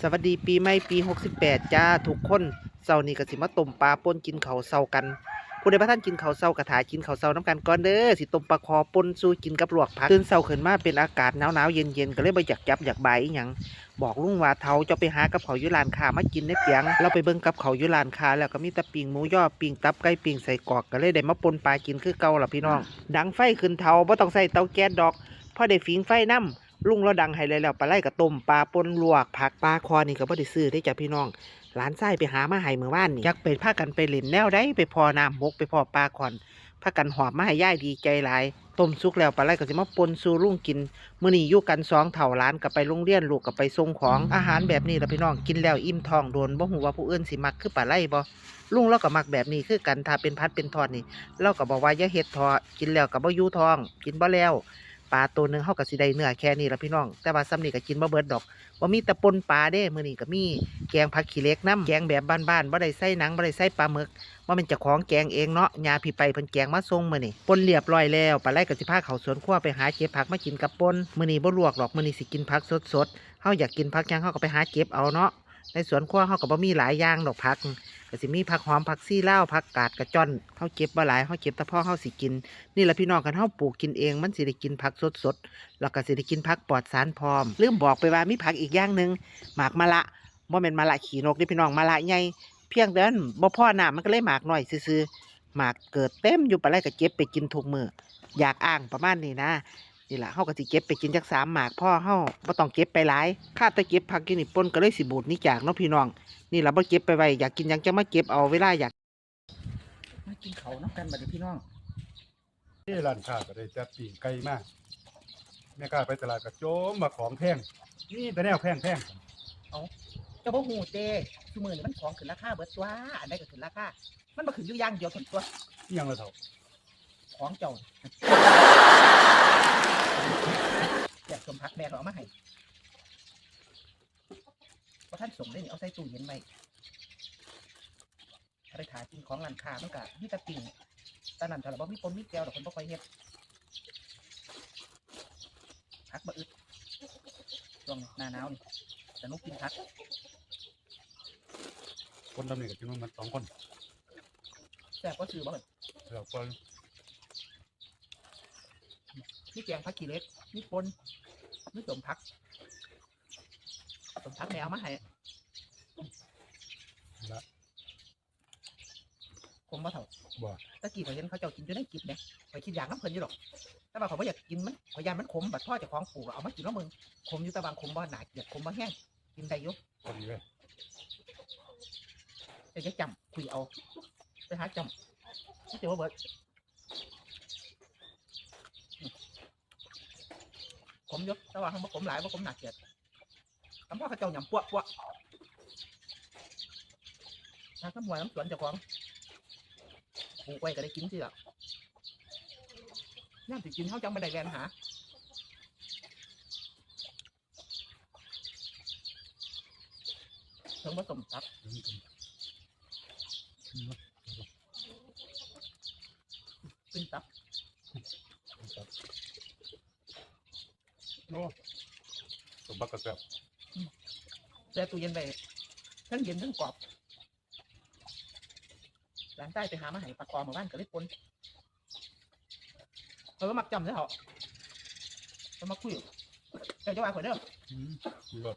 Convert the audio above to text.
สวัสดีปีใหม่ปี 68 จ้าทุกคนเสาร์นี้ก็สิมาต้มปลาป่นกินเขาเช้ากันผู้ใดบ่ทันกินเขาเช้ากระถากินเขาเช้าน้ำกันก่อนเด้อสิต้มปลาคอป่นสู้กินกับลวกผักตื่นเช้าขึ้นมาเป็นอากาศหนาวๆเย็นๆก็เลยบ่อยากจับอยากบายอีหยังบอกลุงว่าเฒ่าจะไปหากับเขายู่ร้านคามากินในเปียง เราไปเบิ่งกับเขายู่ร้านคาแล้วก็มีต่ปิ้งหมูย่อปิงตับไก่ปิงใส่กอกก็เลยได้มาป่นปลากินคือเก่าล่ะพี่น้อง ดังไฟขึ้นเฒ่าบ่ต้องใส่เตาแก๊สดอกพอได้ฟิงไฟนํ ลุงเราดังให้เลยแล้วปลาไหลกับต้มปลาปนลวกผักปลาคอนี่ก็บ่ได้ซื้อได้จ้ะพี่น้องหลานไส้ไปหามาให้เมื่อวานนี่อยากไปพากันไปเล่นแนวได้ไปพอน้ำบกไปพอปลาคอนพากันหอบมาให้ย่ายดีใจหลายต้มสุกแล้วปลาไหลก็สิมาปนสู่ลุงกินมื้อนี้อยู่กันสองเถ่าหลานก็ไปโรงเรียนลูกก็ไปส่งของอาหารแบบนี้ล่ะพี่น้องกินแล้วอิ่มท้องโดนบ่ฮู้ว่าผู้อื่นสิมักคือปลาไหลบ่ลุงเราก็มักแบบนี้คือกันถ้าเป็นพัดเป็นทอดนี่เราก็บอกว่าอย่าเฮ็ดทอกินแล้วก็บ่อยู่ท้อง กินบ่แล้ว ปลาตัวหนึ่งเฮาก็สิได้เนื้อแค่นี้ละพี่น้อง แต่ว่าซ้ำนี่ก็กินบ่เบิดดอกว่ามีต่ปนปลาเด้มือนี้ก็มีแกงผักขี้เล็กน้ำแกงแบบบ้านๆบ่ได้ใส่หนังบ่ได้ใส่ปลาหมึกว่ามันจะของแกงเองเนาะยาพี่ไปเพิ่นแกงมาส่งมือนี้ปนเรียบร้อยแล้วปลาไหลก็สิพาเขาสวนครัวไปหาเก็บผักมากินกับปนมือนี้บ่ลวกหรอกมือนี้สิกินผักสดๆเฮาอยากกินผักยังเฮาก็ไปหาเก็บเอาเนาะในสวนครัวเฮาก็บ่มีหลายอย่างดอกผัก ก็สิมีผักหอมผักซี่เลาผักกาดกระจอนเฮาเก็บบ่หลายเฮาเก็บแต่พอเฮาสิกิน นี่แหละพี่น้องกันเฮาปลูกกินเอง มันสิได้กินผักสดๆแล้วก็สิได้กินผักปลอดสารพร้อมลืมบอกไปว่ามีผักอีกอย่างหนึ่งหมากมะละบ่แม่นมะละขี่นกนี่พี่น้องมะละใหญ่เพียงแต่มันบ่พอน้ำมันก็เลยหมากหน้อยซื่อหมากเกิดเต็มอยู่ปลานไรก็เก็บไปกินทุกมืออยากอ้างประมาณนี้นะ นี่ล่ะเฮาก็สิเก็บไปกินจักสามหมากพ่อเฮาบ่ต้องเก็บไปหลายค่าแต่เก็บผักกินนี่ป่นก็เลยสิบูดหนี่จากเนาะพี่น้อง นี่ล่ะบ่เก็บไปไว้อยากกินหยังจะมาเก็บเอาเวลาอยากมากินข้าวนํกันบัดนี้พี่น้องที่ร้านค้าก็ได้จัดปีงไก่มาแม่ค้าไปตลาดก็โจมมาของแพงนี่แต่แนวแพงแพงเจ้าบ่ฮู้เด้ซุมื้อนี้มันของขึ้นราคาเบิดตัวอันใดก็ขึ้นราคา มันบ่ขึ้นอยู่อย่างเดียวเท่านั้นตัวนี่ยังละเท่า ของเจ้าแจก สมพักแม่เขาเอามาให้พอท่านส่งได้นี่เอาใส่ตู้เย็นไว้ถ้าได้ถ่ายกินของร้านค้ามันก็มีแต่ปิ่งตอนนั้นถ้าเราบ่มีปนมีแก้วดอกคนบ่ค่อยเฮ็ดพักบ่อึดช่วงหน้าหนาวนี่สนุกกินพักคนทำนี่ก็กินมันสองคนแซ่บก็ซื้อบ่เห็นแล้วก็มีแกงผักขี้เหล็กมีปน มีสมพักสมพักแมวมาให้ละผมบ่เท่าบ่ตะกี้ข่อยเห็นเขาเจ้ากินอยู่ในกิบเนี่ยข่อยคิดอยากน้ำเพลินอยู่หรอก แต่ว่าข่อยบ่อยากกินมันข่อยยานมันขมบัดพ่อเจะคล้าของปลูกอะเอามากินแล้วมึงขมอยู่แตะบางขมบ่หนาเกลียดขมบ่แห้งกินได้อยู่พอดีเลยจะจะจำคุยเอาไปหาจำนี่เดี๋ยวว่าเบิดอืม ขมอยู่แต่ว่าเขาบ่ขมหลายบ่ขมหนาเกลียดคำพ่อเขาเจ้าหยำปั้วปั้วน้ำน้ำหวานน้ำสวนเจ้าของปลูกไว้ก็ได้กินสิล่ะย่ามสิกินเขาจังบันไดแวนหาเพิ่งผสมตับเป็นตับ โอ้สมบัติกระแซบแช่ตู้เย็นไปทั้งเย็นทั้งกรอบหลานใต้ไปหามาให้ปลากรหมู่บ้านก็เลยปนเออมักจำใช่เหรอจะมาคุยแต่จะว่าข่อยเด้ออืมดีกว่า